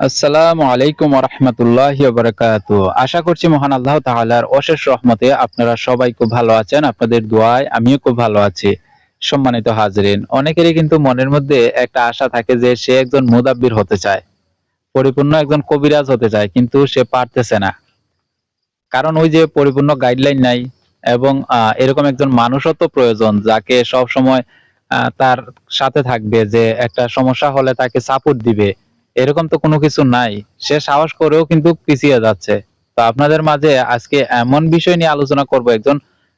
আসসালামু আলাইকুম রহমতুল্লাহ বারাকাত আশা করছি মহান আল্লাহ তাআলার অশেষ রহমতে আপনারা সবাই খুব ভালো আছেন, আপনাদের দোয়ায় আমিও খুব ভালো আছি। সম্মানিত হাজরিন, অনেকেরই কিন্তু মনের মধ্যে একটা আশা থাকে যে সে একজন মুদাব্বির হতে চায়, পরিপূর্ণ একজন কবিরাজ হতে চায়, কিন্তু সে পারতেছে না। কারণ ওই যে পরিপূর্ণ গাইডলাইন নাই এবং এরকম একজন মানুষও তো প্রয়োজন যাকে সব সময় তার সাথে থাকবে যে একটা সমস্যা হলে তাকে সাপোর্ট দিবে। এরকম তো কোনো কিছু নাই। সে সাহস করেও কিন্তু পিছিয়ে যাচ্ছে। তো আপনাদের মাঝে আজকে এমন বিষয় নিয়ে আলোচনা করব, একজন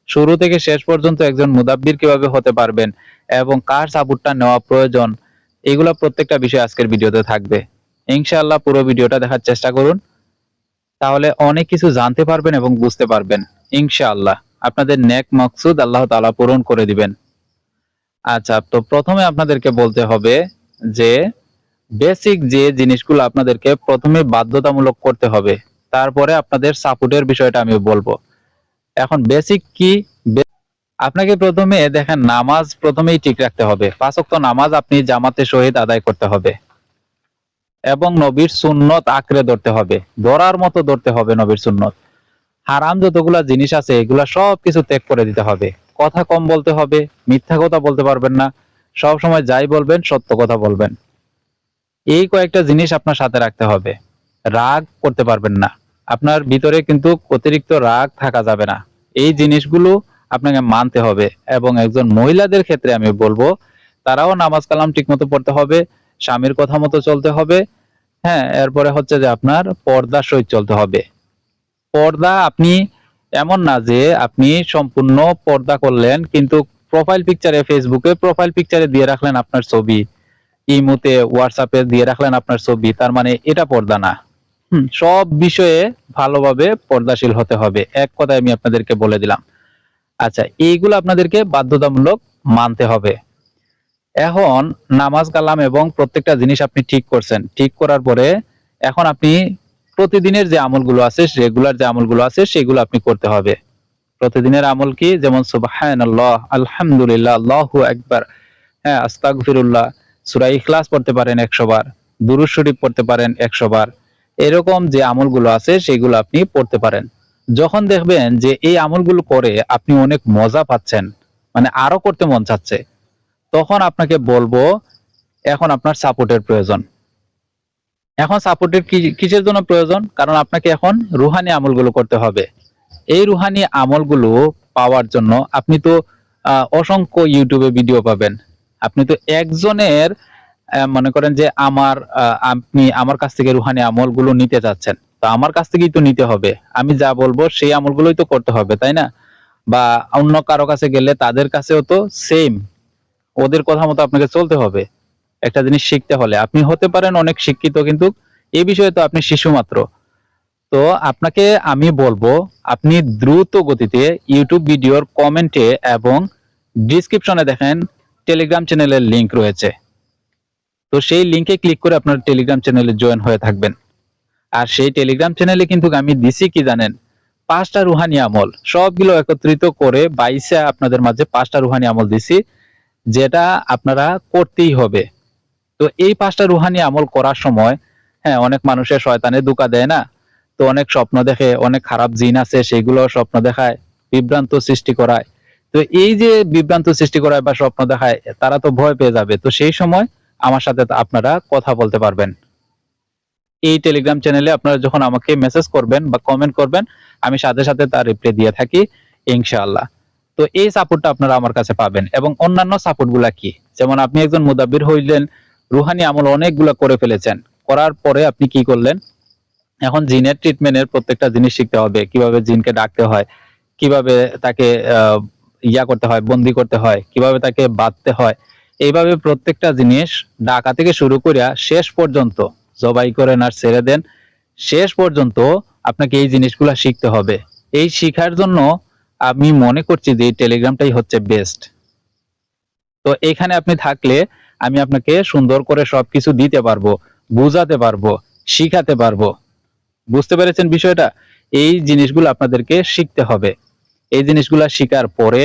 শুরু থেকে শেষ পর্যন্ত একজন মুদাব্বির কীভাবে হতে পারবেন এবং কার সাপোর্টটা নেওয়া প্রয়োজন, এগুলো প্রত্যেকটা বিষয় আজকের ভিডিওতে থাকবে। ইনশাআল্লাহ পুরো ভিডিওটা দেখার চেষ্টা করুন। তাহলে অনেক কিছু জানতে পারবেন এবং বুঝতে পারবেন, ইনশাআল্লাহ। আপনাদের নেক মকসুদ আল্লাহ তাআলা পূরণ করে দিবেন। আচ্ছা তো প্রথমে আপনাদেরকে বলতে হবে যে বেসিক যে জিনিসগুলো আপনাদেরকে প্রথমে বাধ্যতামূলক করতে হবে, তারপরে আপনাদের সাপোর্টের বিষয়টা আমি বলব। এখন বেসিক কি? আপনাকে প্রথমে দেখেন, নামাজ প্রথমেই ঠিক রাখতে হবে। পাঁচ ওয়াক্ত নামাজ আপনি জামাতে সহিত আদায় করতে হবে। এবং নবীর সুন্নত আঁকড়ে ধরতে হবে। ধরার মতো ধরতে হবে নবীর সুন্নত। হারাম যতগুলা জিনিস আছে, এগুলা সব কিছু ত্যাগ করে দিতে হবে। কথা কম বলতে হবে, মিথ্যা কথা বলতে পারবেন না। সব সময় যাই বলবেন, সত্য কথা বলবেন। এই কয়েকটা জিনিস আপনার সাথে রাখতে হবে। রাগ করতে পারবেন না। আপনার ভিতরে কিন্তু অতিরিক্ত রাগ থাকা যাবে না। এই জিনিসগুলো আপনাকে মানতে হবে এবং একজন মহিলাদের ক্ষেত্রে আমি বলব, তারাও নামাজ কালাম ঠিকমতো পড়তে হবে, স্বামীর কথা মতো চলতে হবে হ্যাঁ এরপরে হচ্ছে যে আপনার পর্দা সহিত চলতে হবে। পর্দা আপনি এমন না যে আপনি সম্পূর্ণ পর্দা করলেন, কিন্তু প্রোফাইল পিকচারে ফেসবুকে প্রোফাইল পিকচারে দিয়ে রাখলেন আপনার ছবি। ইমুতে হোয়াটসঅ্যাপে দিয়ে রাখলেন আপনার ছবি তার মানে এটা পর্দা না। সব বিষয়ে ভালোভাবে পর্দাশীল হতে হবে এক কথায় আমি আপনাদেরকে বলে দিলাম। আচ্ছা এইগুলো আপনাদেরকে বাধ্যতামূলক মানতে হবে। এখন নামাজ কালাম এবং প্রত্যেকটা জিনিস আপনি ঠিক করছেন। ঠিক করার পরে এখন আপনি প্রতিদিনের যে আমলগুলো আছে রেগুলার যে আমলগুলো আছে সেগুলো আপনি করতে হবে। প্রতিদিনের আমল কি? যেমন সুবহানাল্লাহ আলহামদুলিল্লাহ আল্লাহু একবার হ্যাঁ আস্তাগফিরুল্লাহ। সূরা ইখলাস পড়তে পারেন একশো বার, দুরুদ শরীফ পড়তে পারেন একশো বার, এরকম যে আমলগুলো আছে সেগুলো আপনি পড়তে পারেন। যখন দেখবেন যে এই আমলগুলো করে আপনি অনেক মজা পাচ্ছেন মানে আরও করতে মন চাচ্ছে, তখন আপনাকে বলব এখন আপনার সাপোর্টের প্রয়োজন। এখন সাপোর্টের কিসের জন্য প্রয়োজন? কারণ আপনাকে এখন রুহানি আমলগুলো করতে হবে। এই রুহানি আমলগুলো পাওয়ার জন্য আপনি তো অসংখ্য ইউটিউবে ভিডিও পাবেন। আপনি তো একজনের মনে করেন যে আমার আপনি আমার কাছ থেকে রুহানি আমলগুলো নিতে চাচ্ছেন। তো আমার কাছ থেকেই তো নিতে হবে। আমি যা বলব সেই আমলগুলোই তো করতে হবে, তাই না? বা অন্য কারও কাছে গেলে তাদের কাছেও তো সেম ওদের কথা মতো আপনাকে চলতে হবে। একটা জিনিস শিখতে হলে। আপনি হতে পারেন অনেক শিক্ষিত, কিন্তু এই বিষয়ে তো আপনি শিশু মাত্র। তো আপনাকে আমি বলব, আপনি দ্রুত গতিতে ইউটিউব ভিডিওর কমেন্টে এবং ডিসক্রিপশনে দেখেন টেলিগ্রাম চ্যানেলের লিংক রয়েছে। তো সেই লিংকে ক্লিক করে আপনার টেলিগ্রাম চ্যানেলে জয়েন হয়ে থাকবেন। আর সেই টেলিগ্রাম চ্যানেলে কিন্তু আমি দিছি কি জানেন? পাঁচটা রুহানি আমল। সবগুলো একত্রিত করে বাইশে আপনাদের মাঝে পাঁচটা রুহানি আমল দিছি, যেটা আপনারা করতেই হবে। তো এই পাঁচটা রুহানি আমল করার সময় হ্যাঁ অনেক মানুষের শয়তানে দুকা দেয় না? তো অনেক স্বপ্ন দেখে, অনেক খারাপ জিন আছে, সেগুলো স্বপ্ন দেখায়, বিভ্রান্ত সৃষ্টি করায়। তো এই যে বিভ্রান্ত সৃষ্টি করায় বা স্বপ্ন দেখায়, তারা তো ভয় পেয়ে যাবে। তো সেই সময় আমার সাথে আপনারা কথা বলতে পারবেন। এই টেলিগ্রাম চ্যানেলে আপনারা যখন আমাকে মেসেজ করবেন বা কমেন্ট করবেন, আমি সাথে সাথে তার রিপ্লাই দিয়ে থাকি, ইনশাআল্লাহ। তো এই সাপোর্টটা আপনারা আমার কাছে পাবেন। এবং অন্যান্য সাপোর্টগুলা কি? যেমন আপনি একজন মুদাব্বির হইলেন, রুহানি আমল অনেকগুলা করে ফেলেছেন। করার পরে আপনি কি করলেন? এখন জিনের ট্রিটমেন্টের প্রত্যেকটা জিনিস শিখতে হবে। কীভাবে জিনকে ডাকতে হয়, কীভাবে তাকে ইয়া করতে হয়, বন্দি করতে হয়, কীভাবে তাকে বাঁধতে হয়, এইভাবে প্রত্যেকটা জিনিস ডাকা থেকে শুরু করিয়া শেষ পর্যন্ত জবাই করেন আর ছেড়ে দেন। শেষ পর্যন্ত আপনাকে এই জিনিসগুলা শিখতে হবে। এই শিখার জন্য আমি মনে করছি যে টেলিগ্রামটাই হচ্ছে বেস্ট তো এখানে আপনি থাকলে আমি আপনাকে সুন্দর করে সবকিছু দিতে পারব, বুঝাতে পারব, শিখাতে পারব। বুঝতে পেরেছেন বিষয়টা? এই জিনিসগুলো আপনাদেরকে শিখতে হবে। এই জিনিসগুলা শিখার পরে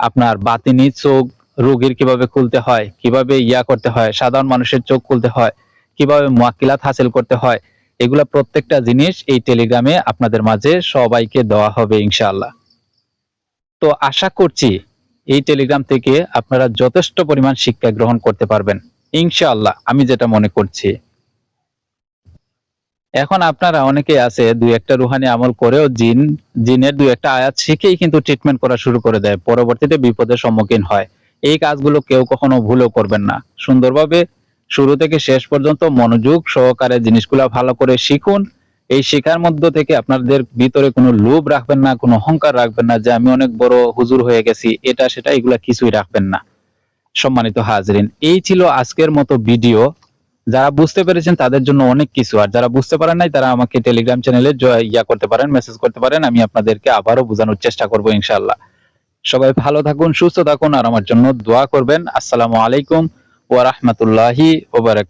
আপনার বাতিনি চোখ রোগীর কীভাবে খুলতে হয়, কীভাবে ইয়া করতে হয়, সাধারণ মানুষের চোখ খুলতে হয়, কীভাবে মুয়াক্কিলাত হাসিল করতে হয়, এগুলা প্রত্যেকটা জিনিস এই টেলিগ্রামে আপনাদের মাঝে সবাইকে দেওয়া হবে ইনশাআল্লাহ। তো আশা করছি এই টেলিগ্রাম থেকে আপনারা যথেষ্ট পরিমাণ শিক্ষা গ্রহণ করতে পারবেন, ইনশাআল্লাহ, আমি যেটা মনে করছি। এখন আপনারা অনেকে আছে, দুই একটা রুহানি আমল করেও জিন, জিনের দুই একটা আয়াত শিখেই কিন্তু ট্রিটমেন্ট করা শুরু করে দেয়, পরবর্তীতে বিপদের সম্মুখীন হয়। এই কাজগুলো কেউ কখনো ভুলও করবেন না। সুন্দরভাবে শুরু থেকে শেষ পর্যন্ত মনোযোগ সহকারে জিনিসগুলো ভালো করে শিখুন। এই শেখার মধ্য থেকে আপনাদের ভিতরে কোনো লোভ রাখবেন না, কোনো অহংকার রাখবেন না যে আমি অনেক বড় হুজুর হয়ে গেছি, এটা সেটা এগুলা কিছুই রাখবেন না। সম্মানিত হাজরিন, এই ছিল আজকের মতো ভিডিও। যারা বুঝতে পেরেছেন তাদের জন্য অনেক কিছু। আর যারা বুঝতে পারেন নাই, তারা আমাকে টেলিগ্রাম চ্যানেলে ইয়া করতে পারেন মেসেজ করতে পারেন, আমি আপনাদেরকে আবারও বোঝানোর চেষ্টা করব ইনশাল্লাহ সবাই ভালো থাকুন, সুস্থ থাকুন, আর আমার জন্য দোয়া করবেন। আসসালামু আলাইকুম ওয়া রাহমাতুল্লাহি বারাকাতুহু।